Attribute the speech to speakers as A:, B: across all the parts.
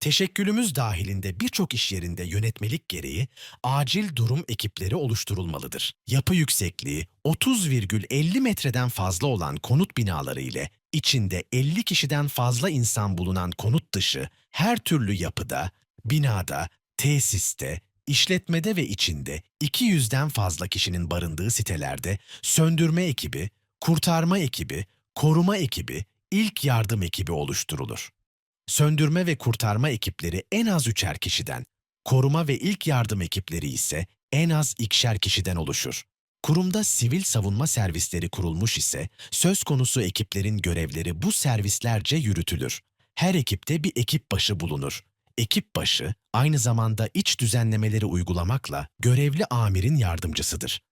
A: Teşekkülümüz dahilinde birçok iş yerinde yönetmelik gereği acil durum ekipleri oluşturulmalıdır. Yapı yüksekliği 30,50 metreden fazla olan konut binaları ile içinde 50 kişiden fazla insan bulunan konut dışı her türlü yapıda, binada, tesiste, işletmede ve içinde 200'den fazla kişinin barındığı sitelerde söndürme ekibi, kurtarma ekibi, koruma ekibi, ilk yardım ekibi oluşturulur. Söndürme ve kurtarma ekipleri en az üçer kişiden, koruma ve ilk yardım ekipleri ise en az ikişer kişiden oluşur. Kurumda sivil savunma servisleri kurulmuş ise söz konusu ekiplerin görevleri bu servislerce yürütülür. Her ekipte bir ekip başı bulunur. Ekip başı aynı zamanda iç düzenlemeleri uygulamakla görevli amirin yardımcısıdır.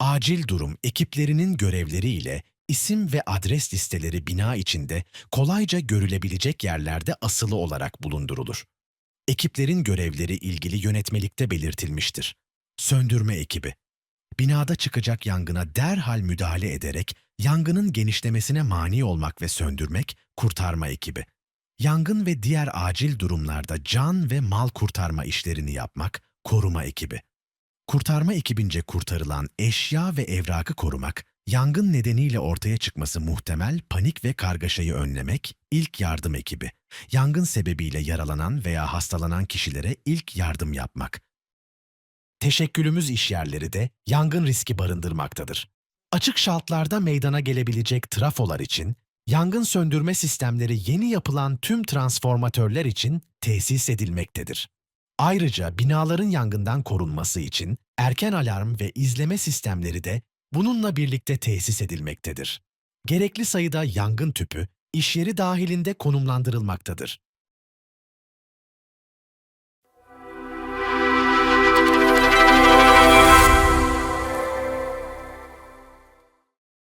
A: Acil durum ekiplerinin görevleri ile isim ve adres listeleri bina içinde kolayca görülebilecek yerlerde asılı olarak bulundurulur. Ekiplerin görevleri ilgili yönetmelikte belirtilmiştir. Söndürme ekibi Binada çıkacak yangına derhal müdahale ederek yangının genişlemesine mani olmak ve söndürmek kurtarma ekibi. Yangın ve diğer acil durumlarda can ve mal kurtarma işlerini yapmak koruma ekibi. Kurtarma ekibince kurtarılan eşya ve evrakı korumak, yangın nedeniyle ortaya çıkması muhtemel panik ve kargaşayı önlemek, ilk yardım ekibi. Yangın sebebiyle yaralanan veya hastalanan kişilere ilk yardım yapmak. Teşekkülümüz işyerleri de yangın riski barındırmaktadır. Açık şaltlarda meydana gelebilecek trafolar için, yangın söndürme sistemleri yeni yapılan tüm transformatörler için tesis edilmektedir. Ayrıca binaların yangından korunması için erken alarm ve izleme sistemleri de bununla birlikte tesis edilmektedir. Gerekli sayıda yangın tüpü iş yeri dahilinde konumlandırılmaktadır.